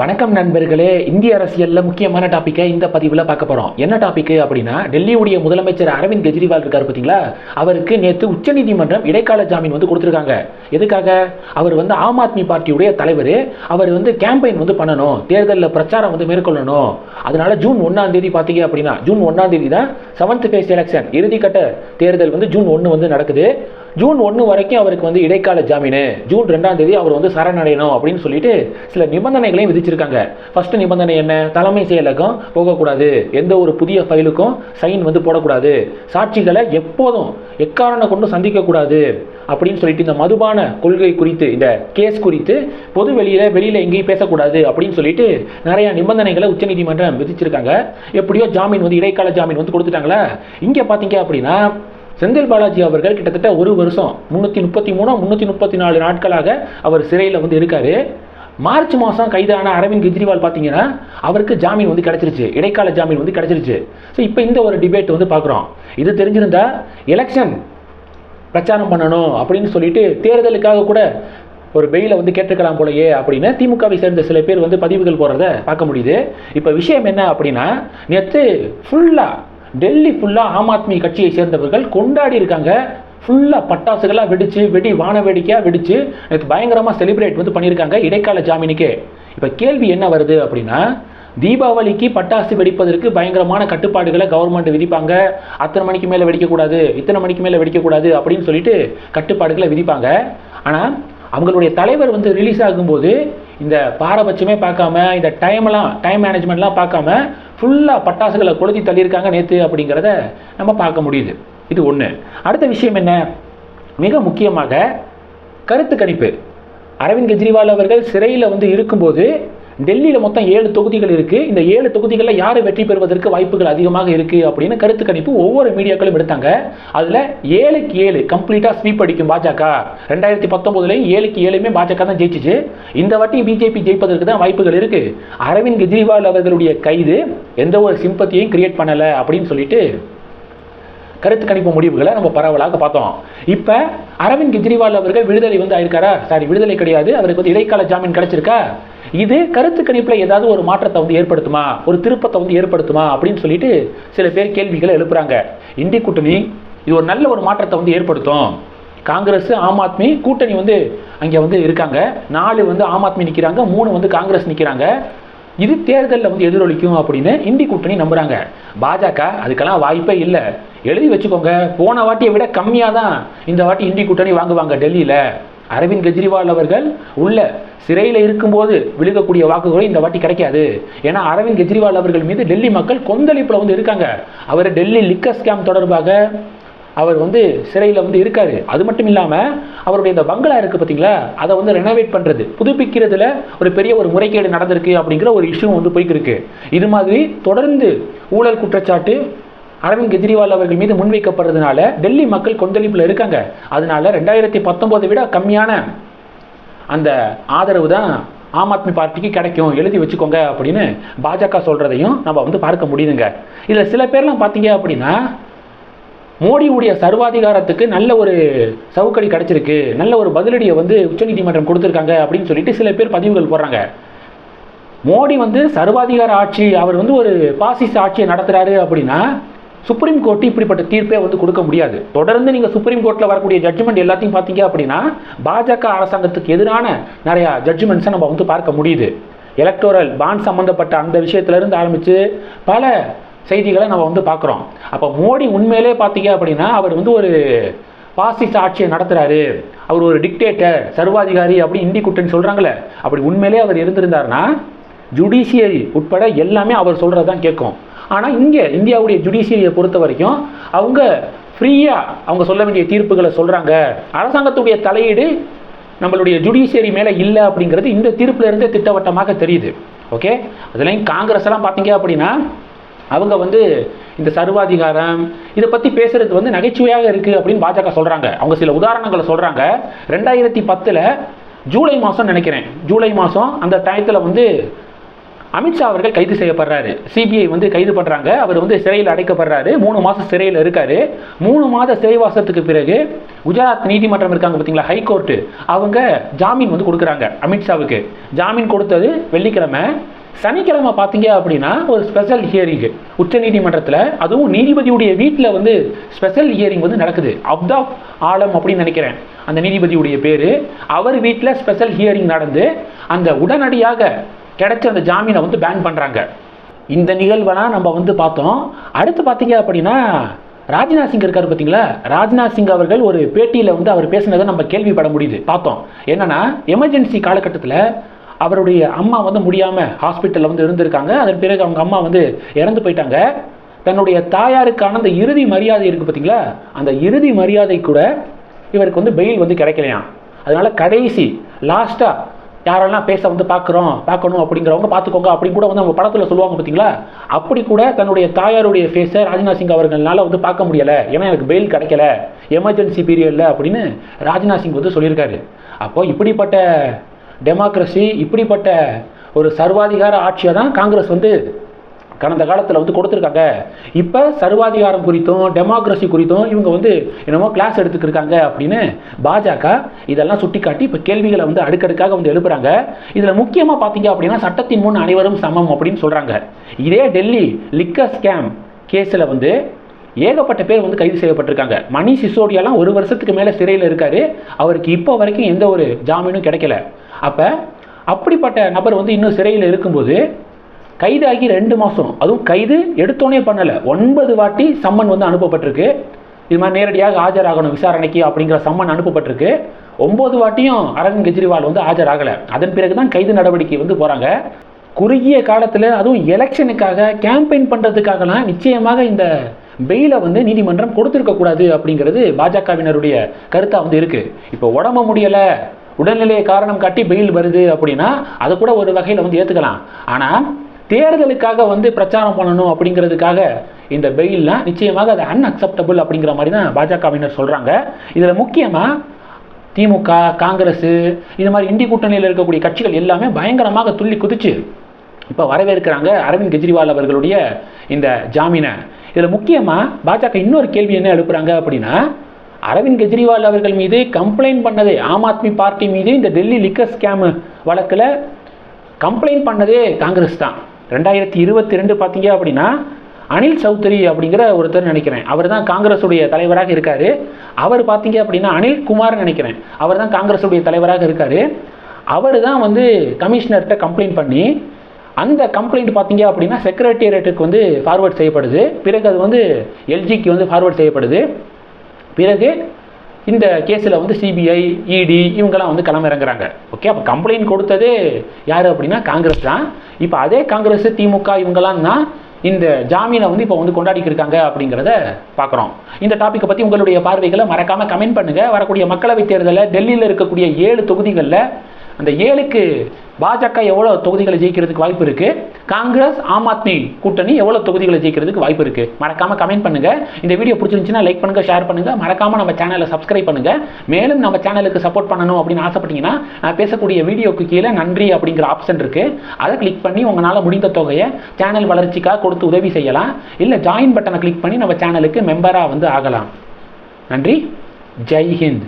வணக்கம் நண்பர்களே இந்திய அரசியலில் முக்கியமான டாப்பிக்கை இந்த பதிவில் பார்க்க போகிறோம் என்ன டாபிக் அப்படின்னா டெல்லியுடைய முதலமைச்சர் அரவிந்த் கெஜ்ரிவால் இருக்கார் பார்த்தீங்களா? அவருக்கு நேற்று உச்சநீதிமன்றம் இடைக்கால ஜாமீன் வந்து கொடுத்துருக்காங்க. எதுக்காக? அவர் வந்து ஆம் ஆத்மி பார்ட்டியுடைய தலைவர். அவர் வந்து கேம்பெயின் வந்து பண்ணணும். தேர்தலில் பிரச்சாரம் வந்து மேற்கொள்ளணும். அதனால ஜூன் ஒன்றாம் தேதி பார்த்தீங்க அப்படின்னா ஜூன் ஒன்றாம் தேதி தான் செவன்த் ஃபேஸ் எலெக்ஷன் இறுதிக்கட்ட தேர்தல் வந்து ஜூன் ஒன்று வந்து நடக்குது. ஜூன் ஒன்று வரைக்கும் அவருக்கு வந்து இடைக்கால ஜாமீன். ஜூன் ரெண்டாம் தேதி அவர் வந்து சரணடையணும் அப்படின்னு சொல்லிட்டு சில நிபந்தனைகளையும் விதிச்சிருக்காங்க. ஃபர்ஸ்ட் நிபந்தனை என்ன? தலைமை செயலகம் போகக்கூடாது. எந்த ஒரு புதிய ஃபைலுக்கும் சைன் வந்து போடக்கூடாது. சாட்சிகளை எப்போதும் எக்காரணம் கொண்டு சந்திக்கக்கூடாது அப்படின்னு சொல்லிட்டு இந்த மதுபான கொள்கை குறித்து இந்த கேஸ் குறித்து பொது வெளியில் வெளியில் எங்கேயும் பேசக்கூடாது அப்படின்னு சொல்லிட்டு நிறையா நிபந்தனைகளை உச்சநீதிமன்றம் விதிச்சிருக்காங்க. எப்படியோ ஜாமீன் வந்து இடைக்கால ஜாமீன் வந்து கொடுத்துட்டாங்களா. இங்கே பார்த்தீங்க அப்படின்னா செந்தில் பாலாஜி அவர்கள் கிட்டத்தட்ட ஒரு வருஷம் முந்நூற்றி முப்பத்தி மூணு முந்நூற்றி முப்பத்தி நாலு நாட்களாக அவர் சிறையில் வந்து இருக்கார். மார்ச் மாதம் கைதான அரவிந்த் கெஜ்ரிவால் பார்த்தீங்கன்னா அவருக்கு ஜாமீன் வந்து கிடச்சிருச்சு. இடைக்கால ஜாமீன் வந்து கிடச்சிருச்சு. ஸோ இப்போ இந்த ஒரு டிபேட் வந்து பார்க்குறோம் இது தெரிஞ்சிருந்தா எலெக்ஷன் பிரச்சாரம் பண்ணணும் அப்படின்னு சொல்லிட்டு தேர்தலுக்காக கூட ஒரு பெயிலை வந்து கேட்டுக்கலாம் போலயே அப்படின்னு திமுகவை சேர்ந்த சில பேர் வந்து பதிவுகள் போடுறத பார்க்க முடியுது. இப்போ விஷயம் என்ன அப்படின்னா நேற்று ஃபுல்லாக டெல்லி ஃபுல்லாக ஆம் ஆத்மி கட்சியை சேர்ந்தவர்கள் கொண்டாடி இருக்காங்க. ஃபுல்லாக பட்டாசுகளாக வெடிச்சு வெடி வான வேடிக்கையாக வெடிச்சு நேற்று பயங்கரமாக செலிப்ரேட் வந்து பண்ணியிருக்காங்க இடைக்கால ஜாமீனுக்கே. இப்போ கேள்வி என்ன வருது அப்படின்னா தீபாவளிக்கு பட்டாசு வெடிப்பதற்கு பயங்கரமான கட்டுப்பாடுகளை கவர்மெண்ட் விதிப்பாங்க. அத்தனை மணிக்கு மேலே வெடிக்கக்கூடாது இத்தனை மணிக்கு மேலே வெடிக்கக்கூடாது அப்படின்னு சொல்லிட்டு கட்டுப்பாடுகளை விதிப்பாங்க. ஆனால் அவங்களுடைய தலைவர் வந்து ரிலீஸ் ஆகும்போது இந்த பாரபட்சமே பார்க்காம இந்த டைம்லாம் டைம் மேனேஜ்மெண்ட்லாம் பார்க்காம ஃபுல்லாக பட்டாசுகளை கொளுத்தி தள்ளியிருக்காங்க நேற்று அப்படிங்கிறத நம்ம பார்க்க முடியுது. இது ஒன்று அடுத்த விஷயம் என்ன? மிக முக்கியமாக கருத்து கணிப்பு. அரவிந்த் கெஜ்ரிவால் அவர்கள் சிறையில் வந்து இருக்கும்போது டெல்லியில் மொத்தம் ஏழு தொகுதிகள் இருக்குது இந்த ஏழு தொகுதிகளில் யார் வெற்றி பெறுவதற்கு வாய்ப்புகள் அதிகமாக இருக்குது அப்படின்னு கருத்து கணிப்பு ஒவ்வொரு மீடியாக்களும் எடுத்தாங்க. அதில் ஏழுக்கு ஏழு கம்ப்ளீட்டாக ஸ்வீப் அடிக்கும் பாஜக. ரெண்டாயிரத்தி பத்தொம்போதுலேயும் ஏழுக்கு ஏழுமே பாஜக தான் ஜெயிச்சிச்சு. இந்த வாட்டி பிஜேபி ஜெயிப்பதற்கு தான் வாய்ப்புகள் இருக்குது அரவிந்த் கெஜ்ரிவால் அவர்களுடைய கைது எந்த ஒரு சிம்பத்தியையும் கிரியேட் பண்ணலை அப்படின்னு சொல்லிட்டு கருத்து கணிப்பு முடிவுகளை நம்ம பரவலாக பார்த்தோம். இப்போ அரவிந்த் கெஜ்ரிவால் அவர்கள் விடுதலை வந்து ஆயிருக்காரா? சாரி விடுதலை கிடையாது. அவருக்கு வந்து இடைக்கால ஜாமீன் கிடைச்சிருக்கா? இது கருத்து கணிப்பில் ஏதாவது ஒரு மாற்றத்தை வந்து ஏற்படுத்துமா? ஒரு திருப்பத்தை வந்து ஏற்படுத்துமா? அப்படின்னு சொல்லிட்டு சில பேர் கேள்விகளை எழுப்புறாங்க. இந்திய கூட்டணி இது ஒரு நல்ல ஒரு மாற்றத்தை வந்து ஏற்படுத்தும். காங்கிரஸ் ஆம் ஆத்மி கூட்டணி வந்து அங்கே வந்து இருக்காங்க. நாலு வந்து ஆம் ஆத்மி நிற்கிறாங்க மூணு வந்து காங்கிரஸ் நிற்கிறாங்க இது தேர்தலில் வந்து எதிரொலிக்கும் அப்படின்னு இந்தி கூட்டணி நம்புகிறாங்க பாஜக அதுக்கெல்லாம் வாய்ப்பே இல்லை. எழுதி வச்சுக்கோங்க போன வாட்டியை விட கம்மியாக தான் இந்த வாட்டி இந்தி கூட்டணி வாங்குவாங்க டெல்லியில். அரவிந்த் கெஜ்ரிவால் அவர்கள் உள்ள சிறையில் இருக்கும்போது விழுகக்கூடிய வாக்குகளும் இந்த வாட்டி கிடைக்காது. ஏன்னா அரவிந்த் கெஜ்ரிவால் அவர்கள் மீது டெல்லி மக்கள் கொந்தளிப்பில் வந்து இருக்காங்க. அவர் டெல்லி லிக்கர் ஸ்கேம் தொடர்பாக அவர் வந்து சிறையில் வந்து இருக்காரு. அது மட்டும் இல்லாமல் அவருடைய இந்த பங்களா இருக்குது பார்த்தீங்களா அதை வந்து ரெனோவேட் பண்ணுறது புதுப்பிக்கிறதுல ஒரு பெரிய ஒரு முறைகேடு நடந்திருக்கு அப்படிங்கிற ஒரு இஷ்யூ வந்து போய்க்கிருக்கு இது மாதிரி தொடர்ந்து ஊழல் குற்றச்சாட்டு அரவிந்த் கெஜ்ரிவால் அவர்கள் மீது முன்வைக்கப்படுறதுனால டெல்லி மக்கள் கொந்தளிப்பில் இருக்காங்க. அதனால ரெண்டாயிரத்தி பத்தொம்போதை விட கம்மியான அந்த ஆதரவு தான் ஆம் ஆத்மி பார்ட்டிக்கு கிடைக்கும். எழுதி வச்சுக்கோங்க அப்படின்னு பாஜக சொல்கிறதையும் நம்ம வந்து பார்க்க முடியுதுங்க. இதில் சில பேர்லாம் பார்த்தீங்க அப்படின்னா மோடியுடைய சர்வாதிகாரத்துக்கு நல்ல ஒரு சவுக்கடி கிடச்சிருக்கு. நல்ல ஒரு பதிலடியை வந்து உச்சநீதிமன்றம் கொடுத்துருக்காங்க அப்படின்னு சொல்லிட்டு சில பேர் பதிவுகள் போடுறாங்க. மோடி வந்து சர்வாதிகார ஆட்சி அவர் வந்து ஒரு பாசிச ஆட்சியை நடத்துகிறாரு அப்படின்னா சுப்ரீம் கோர்ட் இப்படிப்பட்ட தீர்ப்பே வந்து கொடுக்க முடியாது. தொடர்ந்து நீங்கள் சுப்ரீம் கோர்ட்டில் வரக்கூடிய ஜட்ஜ்மெண்ட் எல்லாத்தையும் பார்த்தீங்க அப்படின்னா பாஜக அரசாங்கத்துக்கு எதிரான நிறையா ஜட்ஜ்மெண்ட்ஸை நம்ம வந்து பார்க்க முடியுது. எலக்டோரல் பாண்ட் சம்மந்தப்பட்ட அந்த விஷயத்திலிருந்து ஆரம்பித்து பல செய்திகளை நம்ம வந்து பார்க்குறோம். அப்போ மோடி உண்மையிலே பார்த்தீங்க அப்படின்னா அவர் வந்து ஒரு பாசிஸ்ட் ஆட்சியை நடத்துகிறாரு அவர் ஒரு டிக்டேட்டர் சர்வாதிகாரி அப்படி இந்தி கூட்டணி சொல்கிறாங்களே அப்படி உண்மையிலே அவர் இருந்திருந்தாருன்னா ஜுடிஷியரி உட்பட எல்லாமே அவர் சொல்கிறது தான் கேட்கும். ஆனால் இங்கே இந்தியாவுடைய ஜுடிஷியரியை பொறுத்த வரைக்கும் அவங்க ஃப்ரீயாக அவங்க சொல்ல வேண்டிய தீர்ப்புகளை சொல்கிறாங்க அரசாங்கத்துடைய தலையீடு நம்மளுடைய ஜுடிஷியரி மேலே இல்லை அப்படிங்கிறது இந்த தீர்ப்புலேருந்தே திட்டவட்டமாக தெரியுது. ஓகே அதுலேயும் காங்கிரஸ் எல்லாம் பார்த்தீங்க அப்படின்னா அவங்க வந்து இந்த சர்வாதிகாரம் இதை பற்றி பேசுறது வந்து நகைச்சுவையாக இருக்குது அப்படின்னு பாஜக சொல்கிறாங்க அவங்க சில உதாரணங்களை சொல்கிறாங்க ரெண்டாயிரத்தி பத்தில் ஜூலை மாதம் நினைக்கிறேன். ஜூலை மாதம் அந்த டயத்தில் வந்து அமித்ஷா அவர்கள் கைது செய்யப்படுறாரு. சிபிஐ வந்து கைது பண்ணுறாங்க அவர் வந்து சிறையில் அடைக்கப்படுறாரு. மூணு மாதம் சிறையில் இருக்காரு. மூணு மாத சிறைவாசத்துக்கு பிறகு குஜராத் நீதிமன்றம் இருக்காங்க பார்த்தீங்களா ஹைகோர்ட்டு அவங்க ஜாமீன் வந்து கொடுக்குறாங்க அமித்ஷாவுக்கு. ஜாமீன் கொடுத்தது வெள்ளிக்கிழமை. சனிக்கிழமை பார்த்தீங்க அப்படின்னா ஒரு ஸ்பெஷல் ஹியரிங் உச்ச நீதிமன்றத்தில் அதுவும் நீதிபதியுடைய வீட்டில் வந்து ஸ்பெஷல் ஹியரிங் வந்து நடக்குது. அப்தாப் ஆலம் அப்படின்னு நினைக்கிறேன். அந்த நீதிபதியுடைய பேர். அவர் வீட்டில் ஸ்பெஷல் ஹியரிங் நடந்து அந்த உடனடியாக கிடைச்ச அந்த ஜாமீனை வந்து பேன் பண்ணுறாங்க இந்த நிகழ்வெல்லாம் நம்ம வந்து பார்த்தோம். அடுத்து பார்த்தீங்க அப்படின்னா ராஜ்நாத் சிங் இருக்கார் பார்த்தீங்களா? ராஜ்நாத் சிங் அவர்கள் ஒரு பேட்டியில் வந்து அவர் பேசினதை நம்ம கேள்விப்பட முடியுது. பார்த்தோம். என்னன்னா எமர்ஜென்சி காலகட்டத்தில் அவருடைய அம்மா வந்து முடியாமல் ஹாஸ்பிட்டலில் வந்து இருந்திருக்காங்க. அதன் பிறகு அவங்க அம்மா வந்து இறந்து போயிட்டாங்க. தன்னுடைய தாயாருக்கான அந்த இறுதி மரியாதை இருக்குது பார்த்தீங்களா? அந்த இறுதி மரியாதை கூட இவருக்கு வந்து பெயில் வந்து கிடைக்கலையாம். அதனால் கடைசி லாஸ்ட்டாக யாரெல்லாம் பேச வந்து பார்க்குறோம் பார்க்கணும் அப்படிங்கிறவங்க பார்த்துக்கோங்க அப்படி கூட வந்து அவங்க படத்தில் சொல்லுவாங்க பார்த்தீங்களா? அப்படி கூட தன்னுடைய தாயாருடைய ஃபேஸை ராஜ்நாத் சிங் அவர்களால் வந்து பார்க்க முடியலை. ஏன்னா எனக்கு பெயில் கிடைக்கல. எமர்ஜென்சி பீரியடில் அப்படின்னு ராஜ்நாத் சிங் வந்து சொல்லியிருக்காரு. அப்போ இப்படிப்பட்ட டெமோக்ரஸி இப்படிப்பட்ட ஒரு சர்வாதிகார ஆட்சியை தான் காங்கிரஸ் வந்து கடந்த காலத்தில் வந்து கொடுத்துருக்காங்க. இப்போ சர்வாதிகாரம் குறித்தும் டெமோக்ரஸி குறித்தும் இவங்க வந்து என்னமோ கிளாஸ் எடுத்துக்கிருக்காங்க அப்படின்னு பாஜக இதெல்லாம் சுட்டிக்காட்டி இப்போ கேள்விகளை வந்து அடுக்கடுக்காக வந்து எழுப்புறாங்க. இதில் முக்கியமாக பார்த்தீங்க அப்படின்னா சட்டத்தின் முன் அனைவரும் சமம் அப்படின்னு சொல்கிறாங்க இதே டெல்லி லிக்கர் ஸ்கேம் கேஸில் வந்து ஏகப்பட்ட பேர் வந்து கைது செய்யப்பட்டிருக்காங்க. மணி சிசோடியாலாம் ஒரு வருஷத்துக்கு மேலே சிறையில் இருக்காரு. அவருக்கு இப்போ வரைக்கும் எந்த ஒரு ஜாமீனும் கிடைக்கல. அப்போ அப்படிப்பட்ட நபர் வந்து இன்னும் சிறையில் இருக்கும்போது கைதாகி ரெண்டு மாதம் அதுவும் கைது எடுத்தோடனே பண்ணலை. ஒன்பது வாட்டி சம்மன் வந்து அனுப்பப்பட்டிருக்கு. இது மாதிரி நேரடியாக ஆஜராகணும் விசாரணைக்கு அப்படிங்கிற சம்மன் அனுப்பப்பட்டிருக்கு. ஒம்பது வாட்டியும் அரவிந்த் கெஜ்ரிவால் வந்து ஆஜராகலை. அதன் பிறகு தான் கைது நடவடிக்கை வந்து போகிறாங்க குறுகிய காலத்தில் அதுவும் எலெக்ஷனுக்காக கேம்பெயின் பண்ணுறதுக்காகலாம் நிச்சயமாக இந்த பெயிலை வந்து நீதிமன்றம் கொடுத்துருக்கக்கூடாது அப்படிங்கிறது பாஜகவினருடைய கருத்தாக வந்து இருக்குது இப்போ உடம்பு முடியலை உடல்நிலையை காரணம் காட்டி பெயில் வருது அப்படின்னா அதை கூட ஒரு வகையில் வந்து ஏற்றுக்கலாம் ஆனால் தேர்தலுக்காக வந்து பிரச்சாரம் பண்ணணும் அப்படிங்கிறதுக்காக இந்த பெயில்லாம் நிச்சயமாக அது அன்அக்செப்டபுள் அப்படிங்கிற மாதிரி தான் பாஜகவினர் சொல்கிறாங்க இதில் முக்கியமாக திமுக காங்கிரஸ் இது மாதிரி இந்தி கூட்டணியில் இருக்கக்கூடிய கட்சிகள் எல்லாமே பயங்கரமாக துள்ளி குதிச்சு இப்போ வரவேற்கிறாங்க அரவிந்த் கெஜ்ரிவால் அவர்களுடைய இந்த ஜாமீனை. இதில் முக்கியமாக பாஜக இன்னொரு கேள்வி என்ன எழுப்புறாங்க அப்படின்னா அரவிந்த் கெஜ்ரிவால் அவர்கள் மீது கம்ப்ளைண்ட் பண்ணதே ஆம் ஆத்மி பார்ட்டி மீது இந்த டெல்லி லிக்கர் ஸ்கேம் வழக்கில் கம்ப்ளைண்ட் பண்ணதே காங்கிரஸ் தான். ரெண்டாயிரத்தி இருபத்தி ரெண்டு பார்த்தீங்க அப்படின்னா அனில் சௌத்ரி அப்படிங்கிற ஒருத்தர் நினைக்கிறேன். அவர் தான் காங்கிரஸுடைய தலைவராக இருக்கார். அவர் பார்த்தீங்க அப்படின்னா அனில் குமார் நினைக்கிறேன். அவர் தான் காங்கிரஸுடைய தலைவராக இருக்கார். அவர் தான் வந்து கமிஷனர்கிட்ட கம்ப்ளைண்ட் பண்ணி அந்த கம்ப்ளைண்ட் பார்த்தீங்க அப்படின்னா செக்ரட்டேரியட்டுக்கு வந்து ஃபார்வேர்ட் செய்யப்படுது. பிறகு அது வந்து எல்ஜிக்கு வந்து ஃபார்வேர்ட் செய்யப்படுது. பிறகு இந்த கேஸில் வந்து சிபிஐ இடி இவங்கெல்லாம் வந்து களமிறங்குறாங்க. ஓகே அப்போ கம்ப்ளைண்ட் கொடுத்ததே யார் அப்படின்னா காங்கிரஸ் தான். இப்போ அதே காங்கிரஸ் திமுக இவங்கெல்லாம் தான் இந்த ஜாமீனை வந்து இப்போ வந்து கொண்டாடிட்டு இருக்காங்க அப்படிங்கிறத பார்க்குறோம் இந்த டாப்பிக்கை பற்றி உங்களுடைய பார்வைகளை மறக்காமல் கமெண்ட் பண்ணுங்கள் வரக்கூடிய மக்களவைத் தேர்தலில் டெல்லியில் இருக்கக்கூடிய ஏழு தொகுதிகளில் அந்த ஏழுக்கு பாஜக எவ்வளோ தொகுதிகளை ஜெயிக்கிறதுக்கு வாய்ப்பு இருக்குது காங்கிரஸ் ஆம் ஆத்மி கூட்டணி எவ்வளோ தொகுதிகளை ஜெயிக்கிறதுக்கு வாய்ப்பு இருக்குது மறக்காமல் கமெண்ட் பண்ணுங்கள் இந்த வீடியோ பிடிச்சிருந்துச்சுன்னா லைக் பண்ணுங்கள் ஷேர் பண்ணுங்கள் மறக்காமல் நம்ம சேனலை சப்ஸ்கிரைப் பண்ணுங்கள் மேலும் நம்ம சேனலுக்கு சப்போர்ட் பண்ணணும் அப்படின்னு ஆசைப்பட்டீங்கன்னா நான் பேசக்கூடிய வீடியோக்கு கீழே நன்றி அப்படிங்கிற ஆப்ஷன் இருக்குது அதை கிளிக் பண்ணி உங்களால் முடிந்த தொகையை சேனல் வளர்ச்சிக்காக கொடுத்து உதவி செய்யலாம். இல்லை ஜாயின் பட்டனை கிளிக் பண்ணி நம்ம சேனலுக்கு மெம்பராக வந்து ஆகலாம். நன்றி. ஜெய் ஹிந்த்.